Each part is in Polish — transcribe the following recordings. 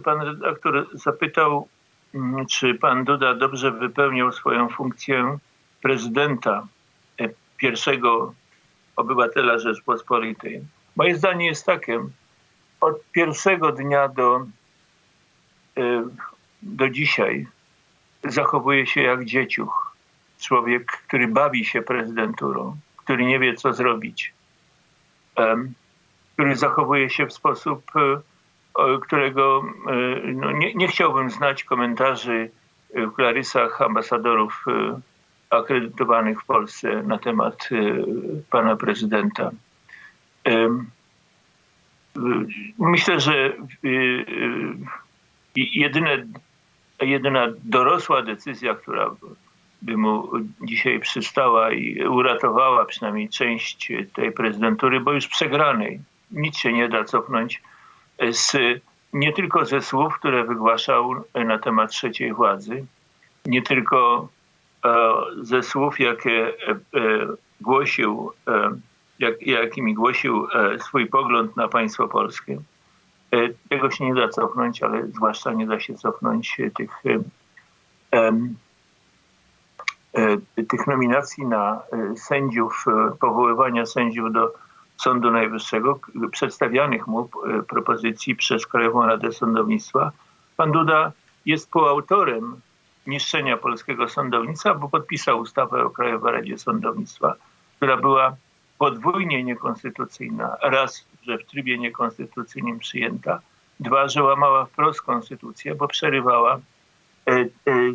pan redaktor zapytał, mm, czy pan Duda dobrze wypełniał swoją funkcję prezydenta, e, pierwszego obywatela Rzeczpospolitej. Moje zdanie jest takie, od pierwszego dnia do, e, do dzisiaj zachowuje się jak dzieciuch. Człowiek, który bawi się prezydenturą, który nie wie, co zrobić, który zachowuje się w sposób, e, którego e, no, nie, nie chciałbym znać komentarzy e, w klarysach ambasadorów e, akredytowanych w Polsce na temat e, pana prezydenta. Myślę, że jedyne, jedyna dorosła decyzja, która by mu dzisiaj przystała i uratowała przynajmniej część tej prezydentury, bo już przegranej. Nic się nie da cofnąć z, nie tylko ze słów, które wygłaszał na temat trzeciej władzy, nie tylko e, ze słów, jakie e, e, głosił, e, jak, jakimi głosił e, swój pogląd na państwo polskie. E, Tego się nie da cofnąć, ale zwłaszcza nie da się cofnąć e, tych, e, e, tych nominacji na e, sędziów, e, powoływania sędziów do Sądu Najwyższego, przedstawianych mu e, propozycji przez Krajową Radę Sądownictwa. Pan Duda jest współautorem niszczenia polskiego sądownictwa, bo podpisał ustawę o Krajowej Radzie Sądownictwa, która była podwójnie niekonstytucyjna. Raz, że w trybie niekonstytucyjnym przyjęta. Dwa, że łamała wprost konstytucję, bo przerywała e, e,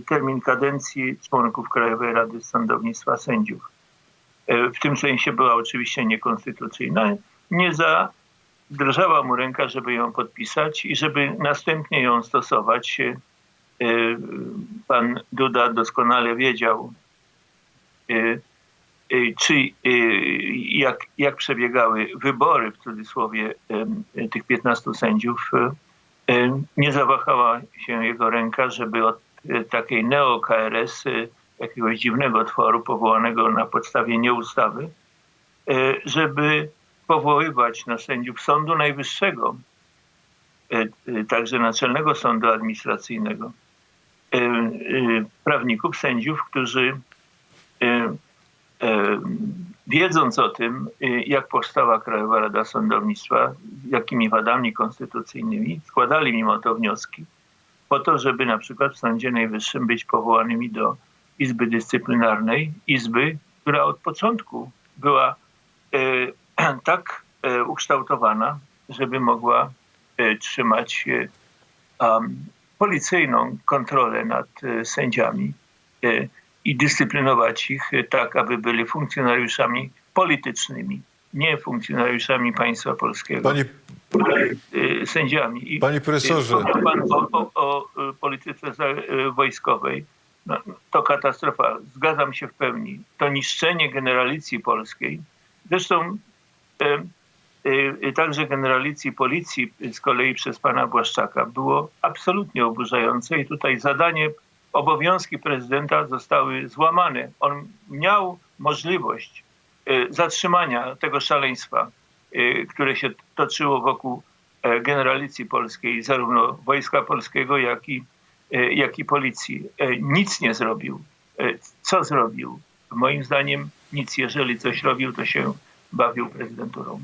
termin kadencji członków Krajowej Rady Sądownictwa sędziów. E, W tym sensie była oczywiście niekonstytucyjna. Nie zadrżała mu ręka, żeby ją podpisać i żeby następnie ją stosować. E, e, Pan Duda doskonale wiedział, czy jak, jak przebiegały wybory w cudzysłowie tych 15 sędziów. Nie zawahała się jego ręka, żeby od takiej neo-KRS, jakiegoś dziwnego tworu powołanego na podstawie nieustawy, e, żeby powoływać na sędziów Sądu Najwyższego, e, e, także Naczelnego Sądu Administracyjnego, prawników, sędziów, którzy wiedząc o tym, jak powstała Krajowa Rada Sądownictwa, jakimi wadami konstytucyjnymi, składali mimo to wnioski po to, żeby na przykład w Sądzie Najwyższym być powołanymi do Izby Dyscyplinarnej, izby, która od początku była e, tak e, ukształtowana, żeby mogła e, trzymać am, policyjną kontrolę nad e, sędziami e, i dyscyplinować ich tak, aby byli funkcjonariuszami politycznymi, nie funkcjonariuszami państwa polskiego, Panie, sędziami. I, Panie profesorze. Pan o, o, o polityce wojskowej. No, to katastrofa. Zgadzam się w pełni. To niszczenie generalicji polskiej. Zresztą e, e, także generalicji policji z kolei przez pana Błaszczaka było absolutnie oburzające i tutaj zadanie, obowiązki prezydenta zostały złamane. On miał możliwość e, zatrzymania tego szaleństwa, e, które się toczyło wokół e, generalicji polskiej, zarówno Wojska Polskiego, jak i, e, jak i policji. E, Nic nie zrobił. E, Co zrobił? Moim zdaniem nic. Jeżeli coś robił, to się bawił prezydenturą.